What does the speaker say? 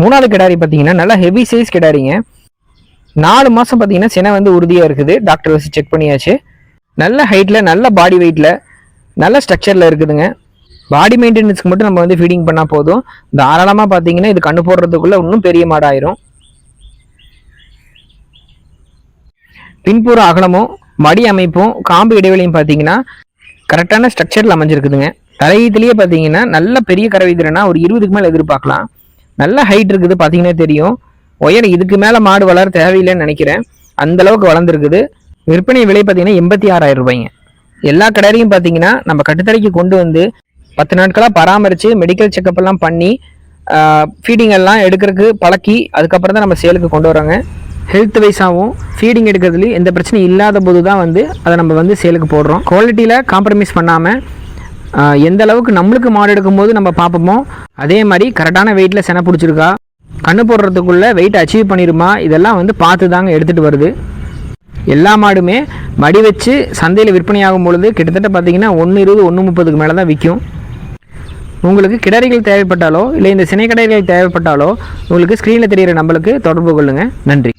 மூணாவது கிடாரி பார்த்தீங்கன்னா நல்லா ஹெவி சைஸ் கிடாரிங்க. நாலு மாதம் பார்த்தீங்கன்னா சினை வந்து உறுதியாக இருக்குது. டாக்டர் வச்சு செக் பண்ணியாச்சு. நல்ல ஹைட்டில் நல்ல பாடி வெயிட்டில் நல்ல ஸ்ட்ரக்சரில் இருக்குதுங்க. பாடி மெயின்டெனன்ஸ்க்கு மட்டும் நம்ம வந்து ஃபீடிங் பண்ணால் போதும். தாராளமாக பார்த்தீங்கன்னா இது கண்ணு போடுறதுக்குள்ளே இன்னும் பெரிய மாடாயிரும். பின்புற அகலமும் மடி அமைப்பும் காம்பு இடைவெளியும் பார்த்தீங்கன்னா கரெக்டான ஸ்ட்ரக்சரில் அமைஞ்சிருக்குதுங்க. தலையீத்துலேயே பார்த்தீங்கன்னா நல்ல பெரிய கறவைதுனா ஒரு இருபதுக்கு மேலே எதிர்பார்க்கலாம். நல்ல ஹைட் இருக்குது பார்த்தீங்கன்னா தெரியும். ஒயர் இதுக்கு மேலே மாடு வளர தேவையில்லைன்னு நினைக்கிறேன். அந்த அளவுக்கு வளர்ந்துருக்குது. விற்பனை விலை பார்த்தீங்கன்னா எண்பத்தி ஆறாயிரம் ரூபாய்ங்க. எல்லா கடையிலையும் பார்த்தீங்கன்னா நம்ம கட்டுத்தரைக்கு கொண்டு வந்து பத்து நாட்களாக பராமரித்து மெடிக்கல் செக்கப் எல்லாம் பண்ணி ஃபீடிங் எல்லாம் எடுக்கிறதுக்கு பழக்கி அதுக்கப்புறம் தான் நம்ம சேலுக்கு கொண்டு வரோங்க ஹெல்த் வைஸாகவும் ஃபீடிங் எடுக்கிறதுலையும் எந்த பிரச்சனையும் இல்லாத போது தான் வந்து அதை நம்ம வந்து சேலுக்கு போடுறோம். குவாலிட்டியில் காம்ப்ரமைஸ் பண்ணாமல் எந்த அளவுக்கு நம்மளுக்கு மாடு எடுக்கும்போது நம்ம பார்ப்போமோ அதே மாதிரி கரெக்டான வெயிட்டில் செனை பிடிச்சிருக்கா? கண்ணு போடுறதுக்குள்ளே வெயிட் அச்சீவ் பண்ணிடுமா இதெல்லாம் வந்து பார்த்து தாங்க எடுத்துகிட்டு வருது. எல்லா மாடுமே மடி வச்சு சந்தையில் விற்பனையாகும் பொழுது கிட்டத்தட்ட பார்த்தீங்கன்னா ஒன்று இருபது ஒன்று முப்பதுக்கு மேலே தான் விற்கும் உங்களுக்கு கிடரிகள் தேவைப்பட்டாலோ இல்லை இந்த சினை கடைகள் தேவைப்பட்டாலோ உங்களுக்கு ஸ்க்ரீனில் தெரிகிற நம்மளுக்கு தொடர்பு கொள்ளுங்கள் நன்றி.